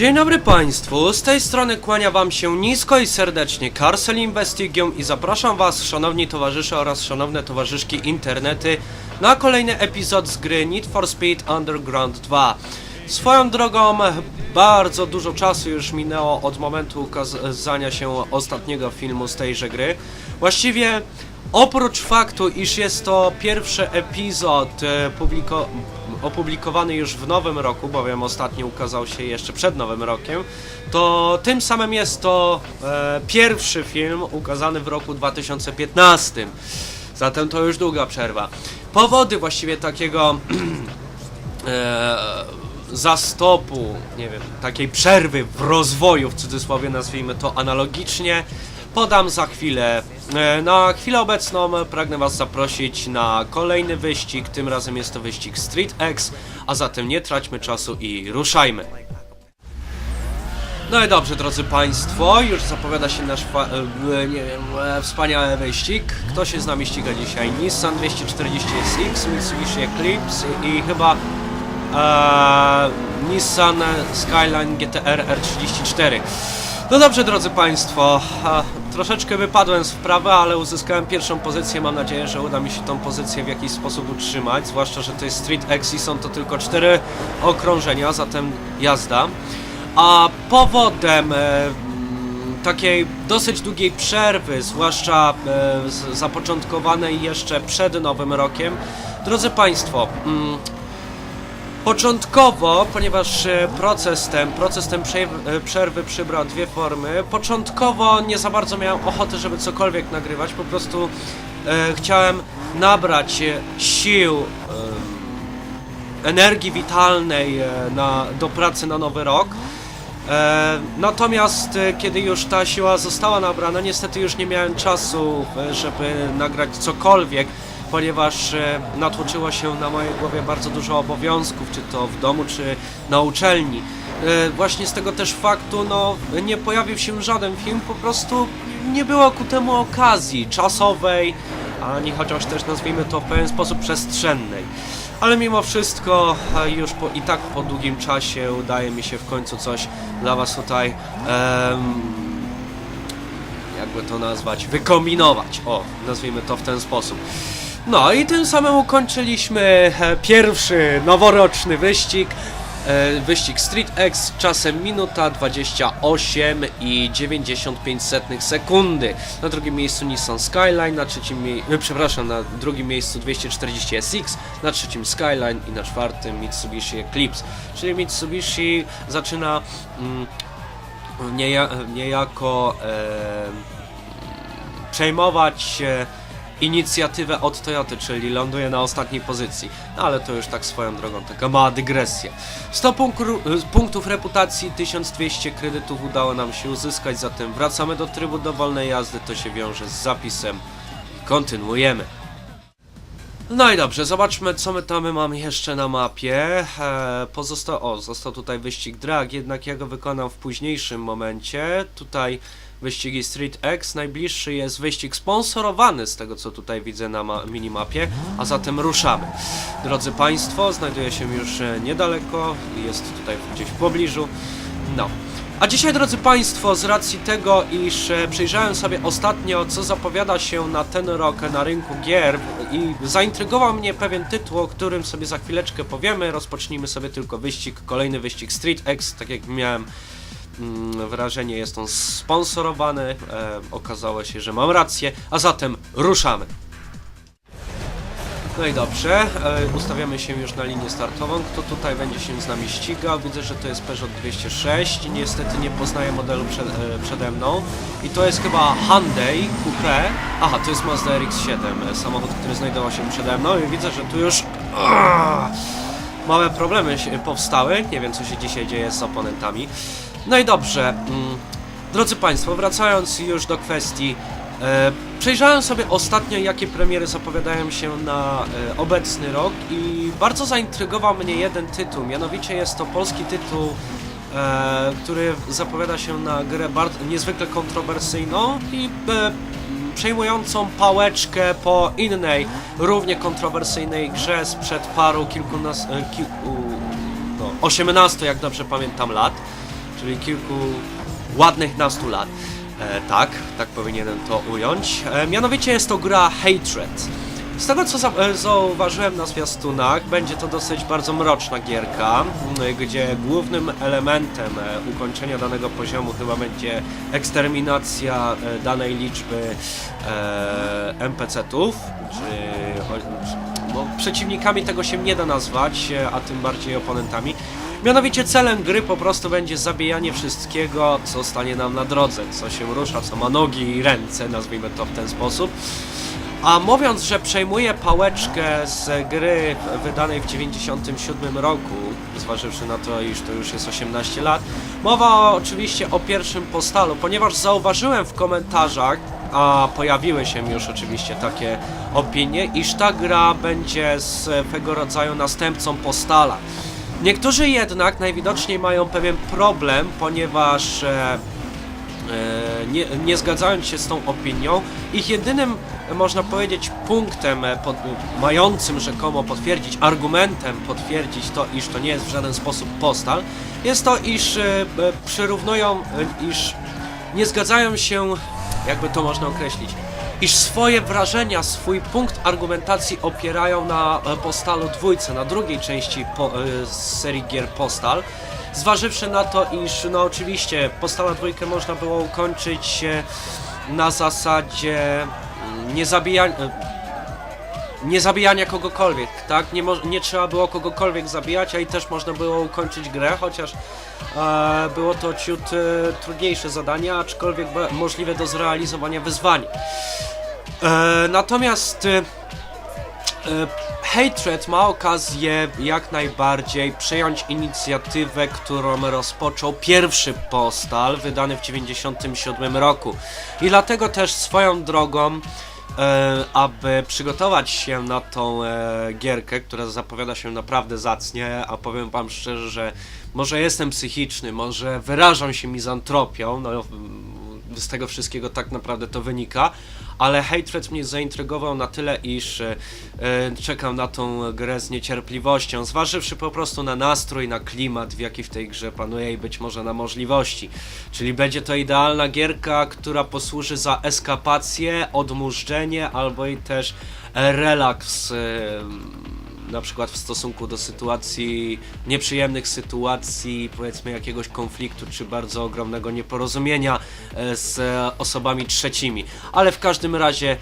Dzień dobry Państwu, z tej strony kłania Wam się nisko i serdecznie Carcel Investigium i zapraszam Was, szanowni towarzysze oraz szanowne towarzyszki internety, na kolejny epizod z gry Need for Speed Underground 2. Swoją drogą, bardzo dużo czasu już minęło od momentu ukazania się ostatniego filmu z tejże gry. Właściwie Oprócz faktu, iż jest to pierwszy epizod e, publiko opublikowany już w nowym roku, bowiem ostatni ukazał się jeszcze przed nowym rokiem, to tym samym jest to e, pierwszy film ukazany w roku 2015. Zatem to już długa przerwa. Powody właściwie takiego e, zastopu, nie wiem, takiej przerwy w rozwoju, w cudzysłowie nazwijmy to analogicznie, podam za chwilę. E, Na chwilę obecną pragnę Was zaprosić na kolejny wyścig, tym razem jest to wyścig Street X, a zatem nie traćmy czasu i ruszajmy. No i dobrze, drodzy Państwo, już zapowiada się nasz fa- e, nie wiem, e, wspaniały wyścig. Kto się z nami ściga dzisiaj? Nissan 240SX, Mitsubishi Eclipse i chyba e, Nissan Skyline GTR R34. No dobrze, drodzy Państwo, troszeczkę wypadłem z wprawy, ale uzyskałem pierwszą pozycję. Mam nadzieję, że uda mi się tą pozycję w jakiś sposób utrzymać, zwłaszcza, że to jest Street X i są to tylko cztery okrążenia, zatem jazda. A powodem e, takiej dosyć długiej przerwy, zwłaszcza e, zapoczątkowanej jeszcze przed Nowym Rokiem, drodzy Państwo, Początkowo, ponieważ e, proces ten, proces ten e, przerwy przybrał dwie formy, początkowo nie za bardzo miałem ochoty, żeby cokolwiek nagrywać, po prostu e, chciałem nabrać e, sił, e, energii witalnej na, do pracy na nowy rok. E, natomiast kiedy już ta siła została nabrana, niestety już nie miałem czasu, żeby nagrać cokolwiek, ponieważ e, natłoczyło się na mojej głowie bardzo dużo obowiązków, czy to w domu, czy na uczelni. E, właśnie z tego też faktu, no, nie pojawił się żaden film, po prostu nie było ku temu okazji czasowej, ani chociaż też nazwijmy to w pewien sposób przestrzennej. Ale mimo wszystko a już po, i tak po długim czasie udaje mi się w końcu coś dla Was tutaj em, jakby to nazwać, wykombinować. O, nazwijmy to w ten sposób. No i tym samym ukończyliśmy e, pierwszy noworoczny wyścig. E, Wyścig Street X czasem minuta 28 i 95 setnych sekundy. Na drugim miejscu Nissan Skyline, na trzecim mie- e, przepraszam, na drugim miejscu 240 SX, na trzecim Skyline i na czwartym Mitsubishi Eclipse. Czyli Mitsubishi zaczyna mm, nieja, niejako e, przejmować e, inicjatywę od Toyoty, czyli ląduje na ostatniej pozycji. No ale to już tak swoją drogą, taka mała dygresja. 100 punkru, e, punktów reputacji, 1200 kredytów udało nam się uzyskać, zatem wracamy do trybu dowolnej jazdy, to się wiąże z zapisem. Kontynuujemy. No i dobrze, zobaczmy co my tam mamy jeszcze na mapie. E, pozostał, o, został tutaj wyścig drag, jednak ja go wykonam w późniejszym momencie. Tutaj wyścigi Street X, najbliższy jest wyścig sponsorowany z tego co tutaj widzę na ma- minimapie, a zatem ruszamy. Drodzy Państwo, znajduję się już e, niedaleko jest tutaj gdzieś w pobliżu. No. A dzisiaj, drodzy Państwo, z racji tego, iż e, przejrzałem sobie ostatnio, co zapowiada się na ten rok na rynku gier i zaintrygował mnie pewien tytuł, o którym sobie za chwileczkę powiemy. Rozpocznijmy sobie tylko wyścig, kolejny wyścig Street X, tak jak miałem wrażenie, jest on sponsorowany. E, okazało się, że mam rację, a zatem ruszamy. No i dobrze, e, ustawiamy się już na linię startową. Kto tutaj będzie się z nami ścigał? Widzę, że to jest Peugeot 206. Niestety nie poznaję modelu przed, e, przede mną. I to jest chyba Hyundai Coupe. Aha, to jest Mazda RX-7, e, samochód, który znajdował się przede mną. I widzę, że tu już ah, małe problemy powstały. Nie wiem, co się dzisiaj dzieje z oponentami. No i dobrze. Mm, drodzy Państwo, wracając już do kwestii E, przejrzałem sobie ostatnio, jakie premiery zapowiadają się na e, obecny rok i bardzo zaintrygował mnie jeden tytuł, mianowicie jest to polski tytuł, e, który zapowiada się na grę niezwykle kontrowersyjną i przejmującą pałeczkę po innej, równie kontrowersyjnej grze sprzed paru kilkunastu, kilku, no, 18 jak dobrze pamiętam lat czyli kilku ładnych nastu lat. E, tak, tak powinienem to ująć. E, mianowicie jest to gra Hatred. Z tego co e, zauważyłem na zwiastunach, będzie to dosyć bardzo mroczna gierka, gdzie głównym elementem e, ukończenia danego poziomu chyba będzie eksterminacja e, danej liczby NPC-ów, czy, przeciwnikami tego się nie da nazwać, e, a tym bardziej oponentami. Mianowicie celem gry po prostu będzie zabijanie wszystkiego, co stanie nam na drodze, co się rusza, co ma nogi i ręce, nazwijmy to w ten sposób. A mówiąc, że przejmuje pałeczkę z gry wydanej w 97 roku, zważywszy na to, iż to już jest 18 lat, mowa oczywiście o pierwszym postalu, ponieważ zauważyłem w komentarzach, a pojawiły się już oczywiście takie opinie, iż ta gra będzie swego rodzaju następcą postala. Niektórzy jednak najwidoczniej mają pewien problem, ponieważ e, e, nie, nie zgadzając się z tą opinią, ich jedynym, można powiedzieć, punktem pod, mającym rzekomo potwierdzić, argumentem potwierdzić to, iż to nie jest w żaden sposób postal, jest to, iż e, e, przyrównują, e, iż nie zgadzają się, jakby to można określić, iż swoje wrażenia, swój punkt argumentacji opierają na e, Postalu dwójce, na drugiej części po, e, serii gier Postal. Zważywszy na to, iż no oczywiście Postala dwójkę można było ukończyć e, na zasadzie nie zabijania, nie zabijania kogokolwiek, tak? Nie, nie trzeba było kogokolwiek zabijać, a i też można było ukończyć grę, chociaż e, było to ciut e, trudniejsze zadanie, aczkolwiek możliwe do zrealizowania wyzwanie. E, natomiast e, e, Hatred ma okazję jak najbardziej przejąć inicjatywę, którą rozpoczął pierwszy postal wydany w 97 roku. I dlatego też swoją drogą e, aby przygotować się na tą e, gierkę, która zapowiada się naprawdę zacnie, a powiem wam szczerze, że może jestem psychiczny, może wyrażam się mizantropią, no z tego wszystkiego tak naprawdę to wynika, ale Hatred mnie zaintrygował na tyle, iż e, e, czekam na tą grę z niecierpliwością, zważywszy po prostu na nastrój, na klimat, w jaki w tej grze panuje i być może na możliwości. Czyli będzie to idealna gierka, która posłuży za eskapację, odmurzczenie albo i też e, relaks. E, na przykład w stosunku do sytuacji, nieprzyjemnych sytuacji, powiedzmy jakiegoś konfliktu, czy bardzo ogromnego nieporozumienia e, z osobami trzecimi. Ale w każdym razie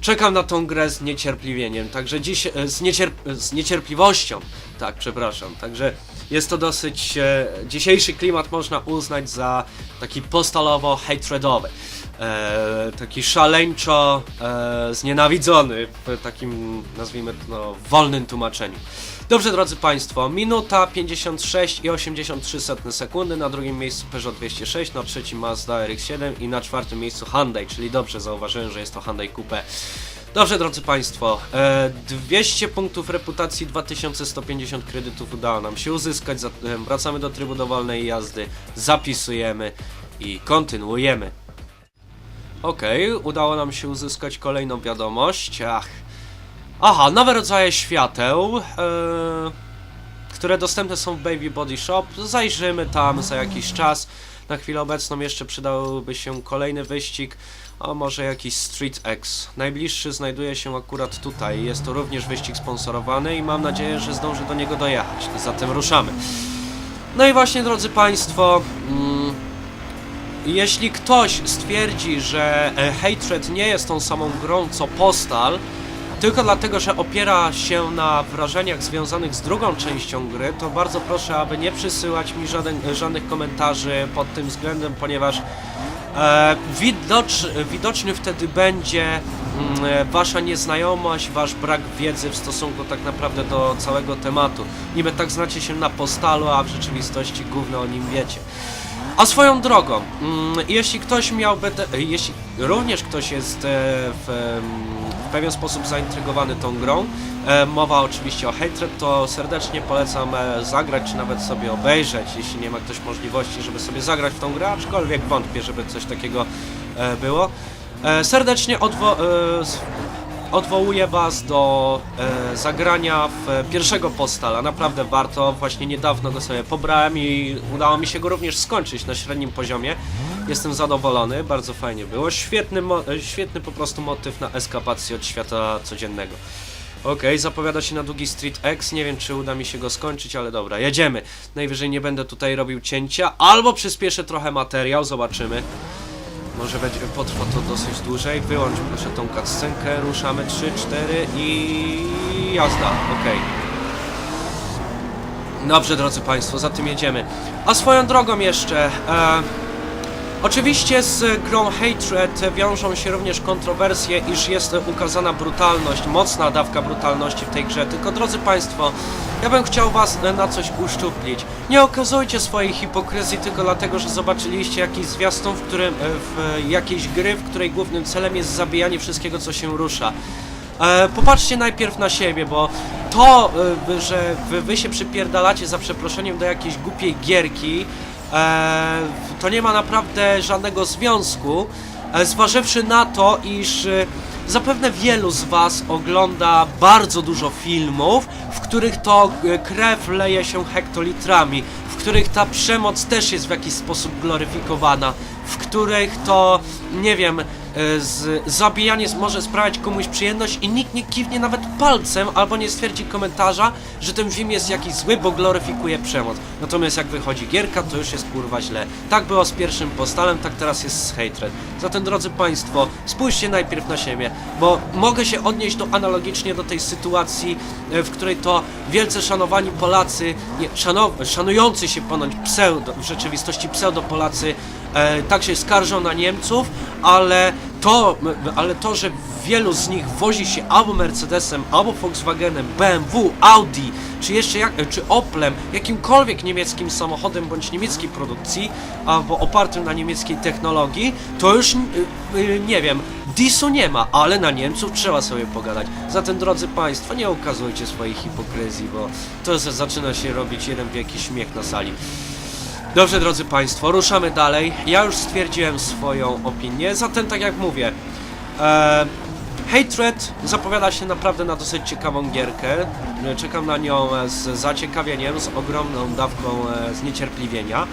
czekam na tą grę z niecierpliwieniem, także dziś, e, z, niecierp z niecierpliwością, tak, przepraszam, także jest to dosyć, e, dzisiejszy klimat można uznać za taki postalowo-hatradowy. E, taki szaleńczo e, znienawidzony w takim, nazwijmy to, no, wolnym tłumaczeniu. Dobrze, drodzy Państwo, minuta 56 i 83 setne sekundy, na drugim miejscu Peugeot 206, na trzecim Mazda RX-7 i na czwartym miejscu Hyundai, czyli dobrze zauważyłem, że jest to Hyundai Coupe. Dobrze, drodzy Państwo, e, 200 punktów reputacji, 2150 kredytów udało nam się uzyskać, zatem wracamy do trybu dowolnej jazdy, zapisujemy i kontynuujemy. Okej, udało nam się uzyskać kolejną wiadomość. Ach. Aha, nowe rodzaje świateł, e, które dostępne są w Baby Body Shop. Zajrzymy tam za jakiś czas. Na chwilę obecną jeszcze przydałby się kolejny wyścig, a może jakiś Street X. Najbliższy znajduje się akurat tutaj. Jest to również wyścig sponsorowany i mam nadzieję, że zdążę do niego dojechać. Zatem ruszamy. No i właśnie, drodzy Państwo, mm, jeśli ktoś stwierdzi, że e, Hatred nie jest tą samą grą co Postal, tylko dlatego, że opiera się na wrażeniach związanych z drugą częścią gry, to bardzo proszę, aby nie przysyłać mi żaden, żadnych komentarzy pod tym względem, ponieważ e, widocz, widoczny wtedy będzie mm, e, wasza nieznajomość, wasz brak wiedzy w stosunku tak naprawdę do całego tematu. Niby tak znacie się na Postalu, a w rzeczywistości gówno o nim wiecie. A swoją drogą, mm, jeśli ktoś miałby, te, jeśli również ktoś jest e, w, w pewien sposób zaintrygowany tą grą, e, mowa oczywiście o Hatred, to serdecznie polecam e, zagrać, czy nawet sobie obejrzeć, jeśli nie ma ktoś możliwości, żeby sobie zagrać w tą grę, aczkolwiek wątpię, żeby coś takiego było. Serdecznie odwo... Odwołuję was do e, zagrania w e, pierwszego postala. Naprawdę warto. Właśnie niedawno go sobie pobrałem i udało mi się go również skończyć na średnim poziomie. Jestem zadowolony, bardzo fajnie było. Świetny, e, świetny po prostu motyw na eskapację od świata codziennego. Okej, zapowiada się na długi Street X. Nie wiem, czy uda mi się go skończyć, ale dobra, jedziemy. Najwyżej nie będę tutaj robił cięcia, albo przyspieszę trochę materiał, zobaczymy. Może będzie, potrwa to dosyć dłużej. Wyłącz proszę tą cutscenkę, ruszamy 3, 4 i jazda, okej. Dobrze, drodzy Państwo, za tym jedziemy. A swoją drogą jeszcze, e, oczywiście z grą Hatred wiążą się również kontrowersje, iż jest ukazana brutalność, mocna dawka brutalności w tej grze. Tylko, drodzy Państwo, ja bym chciał Was na coś uszczuplić. Nie okazujcie swojej hipokryzji tylko dlatego, że zobaczyliście jakiś zwiastun, w którym, e, w jakiejś gry, w której głównym celem jest zabijanie wszystkiego, co się rusza. E, popatrzcie najpierw na siebie, bo to, e, że wy, się przypierdalacie za przeproszeniem do jakiejś głupiej gierki, to nie ma naprawdę żadnego związku, zważywszy na to, iż zapewne wielu z was ogląda bardzo dużo filmów, w których to e, krew leje się hektolitrami, w których ta przemoc też jest w jakiś sposób gloryfikowana, w których to, nie wiem, e, z, zabijanie może sprawiać komuś przyjemność i nikt nie kiwnie nawet palcem albo nie stwierdzi komentarza, że ten film jest jakiś zły, bo gloryfikuje przemoc. Natomiast jak wychodzi gierka, to już jest kurwa źle. Tak było z pierwszym postalem, tak teraz jest z Hatred. Zatem drodzy Państwo, spójrzcie najpierw na siebie, bo mogę się odnieść to analogicznie do tej sytuacji, e, w której to wielce szanowani Polacy, nie, szanow, szanujący się ponoć pseudo, w rzeczywistości pseudo-Polacy, e, tak się skarżą na Niemców, ale to, ale to, że wielu z nich wozi się albo Mercedesem, albo Volkswagenem, BMW, Audi, czy jeszcze jak, czy Oplem, jakimkolwiek niemieckim samochodem bądź niemieckiej produkcji, albo opartym na niemieckiej technologii, to już y, y, nie wiem, disu nie ma, ale na Niemców trzeba sobie pogadać. Zatem drodzy Państwo, nie okazujcie swojej hipokryzji, bo to zaczyna się robić jeden wielki śmiech na sali. Dobrze, drodzy Państwo, ruszamy dalej. Ja już stwierdziłem swoją opinię, zatem tak jak mówię, e, Hatred zapowiada się naprawdę na dosyć ciekawą gierkę. Czekam na nią z zaciekawieniem, z ogromną dawką e, zniecierpliwienia.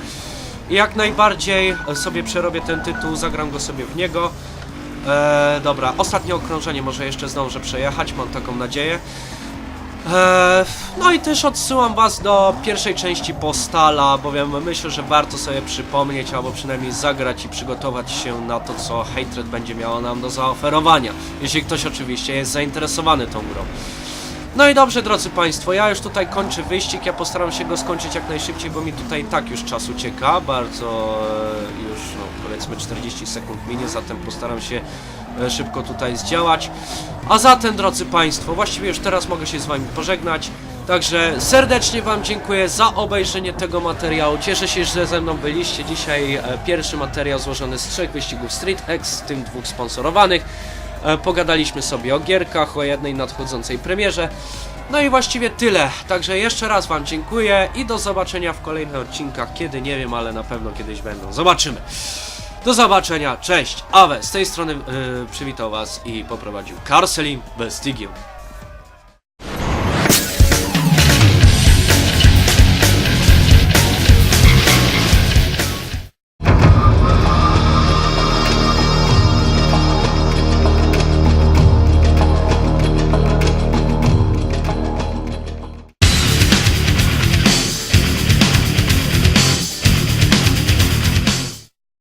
I jak najbardziej sobie przerobię ten tytuł, zagram go sobie w niego. E, dobra, ostatnie okrążenie może jeszcze zdążę przejechać, mam taką nadzieję. Eee, no i też odsyłam Was do pierwszej części Postala, bowiem myślę, że warto sobie przypomnieć, albo przynajmniej zagrać i przygotować się na to, co Hatred będzie miało nam do zaoferowania, jeśli ktoś oczywiście jest zainteresowany tą grą. No i dobrze, drodzy Państwo, ja już tutaj kończę wyścig, ja postaram się go skończyć jak najszybciej, bo mi tutaj tak już czas ucieka, bardzo e, już, no powiedzmy 40 sekund minie, zatem postaram się szybko tutaj zdziałać. A zatem, drodzy Państwo, właściwie już teraz mogę się z Wami pożegnać. Także serdecznie Wam dziękuję za obejrzenie tego materiału. Cieszę się, że ze mną byliście. Dzisiaj e, pierwszy materiał złożony z trzech wyścigów Street X, w tym dwóch sponsorowanych. E, Pogadaliśmy sobie o gierkach, o jednej nadchodzącej premierze. No i właściwie tyle. Także jeszcze raz Wam dziękuję i do zobaczenia w kolejnych odcinkach, kiedy nie wiem, ale na pewno kiedyś będą. Zobaczymy. Do zobaczenia, cześć, Awe, z tej strony yy, przywitał Was i poprowadził Karselim Bestigium.